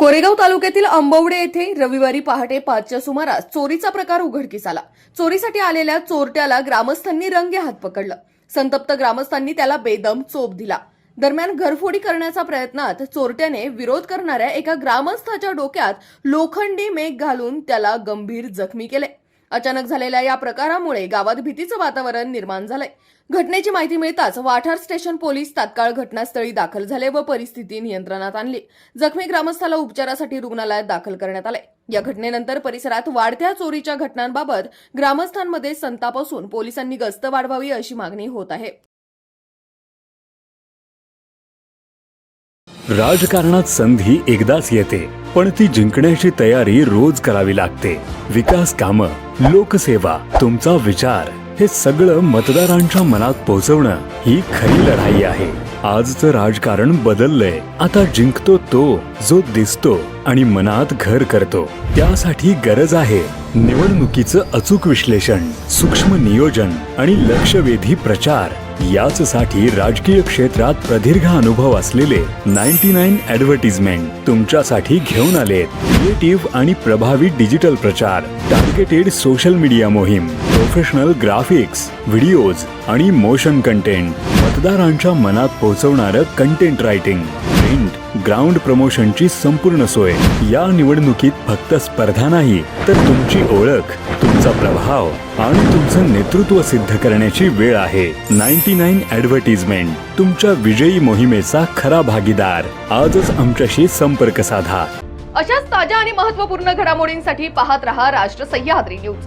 कोरेगाव तालुक्यातील आंबवडे येथे रविवारी पहाटे पाचच्या सुमारास चोरीचा प्रकार उघडकीस आला. चोरीसाठी आलेल्या चोरट्याला ग्रामस्थांनी रंगे हात पकडलं. संतप्त ग्रामस्थांनी त्याला बेदम चोप दिला. दरम्यान घरफोडी करण्याच्या प्रयत्नात चोरट्याने विरोध करणाऱ्या एका ग्रामस्थाच्या डोक्यात लोखंडी मेघ घालून त्याला गंभीर जखमी केले. अचानक झालेल्या या प्रकारामुळे गावात भीतीचं वातावरण निर्माण झालंय. घटनेची माहिती मिळताच वाठार स्टेशन पोलीस तात्काळ घटनास्थळी दाखल झाले व परिस्थिती नियंत्रणात आणली. जखमी ग्रामस्थाला उपचारासाठी रुग्णालयात दाखल करण्यात आले या घटनेनंतर परिसरात वाढत्या चोरीच्या घटनांबाबत ग्रामस्थांमध्ये संताप असून पोलिसांनी गस्त वाढवावी अशी मागणी होत आहे. राजकारणात संधी एकदाच येते पण ती जिंकण्याची तयारी रोज करावी लागते. विकास कामं लोकसेवा तुमचा विचार हे सगळं मतदारांच्या मनात पोहोचवणं ही खरी लढाई आहे. आजचं राजकारण बदललंय. आता जिंकतो तो जो दिसतो. आणि मनात घर करतो. त्यासाठी गरज आहे निवडणुकीचं अचूक विश्लेषण सूक्ष्म नियोजन आणि लक्षवेधी प्रचार. याच साठी राजकीय क्षेत्रात प्रदीर्घ अनुभव असलेले नाईन्टी नाईन ऍडव्हर्टिजमेंट तुमच्यासाठी घेऊन आले क्रिएटिव्ह आणि प्रभावी डिजिटल प्रचार टार्गेटेड सोशल मीडिया मोहीम प्रोफेशनल ग्राफिक्स व्हिडिओज आणि मोशन कंटेंट. मतदारांच्या मनात पोहोचवणारं कंटेंट रायटिंग प्रिंट ग्राउंड प्रमोशनची संपूर्ण सोय. या निवडणुकीत फक्त स्पर्धा नाही तर तुमची ओळख तुमचा प्रभाव आणि तुमचं नेतृत्व सिद्ध करण्याची वेळ आहे. नाईन्टी नाईन ऍडव्हर्टिजमेंट तुमच्या विजयी मोहिमेचा खरा भागीदार. आजच आमच्याशी संपर्क साधा. अशाच ताज्या आणि महत्त्वपूर्ण घडामोडींसाठी पाहत रहा राष्ट्र सह्याद्री न्यूज.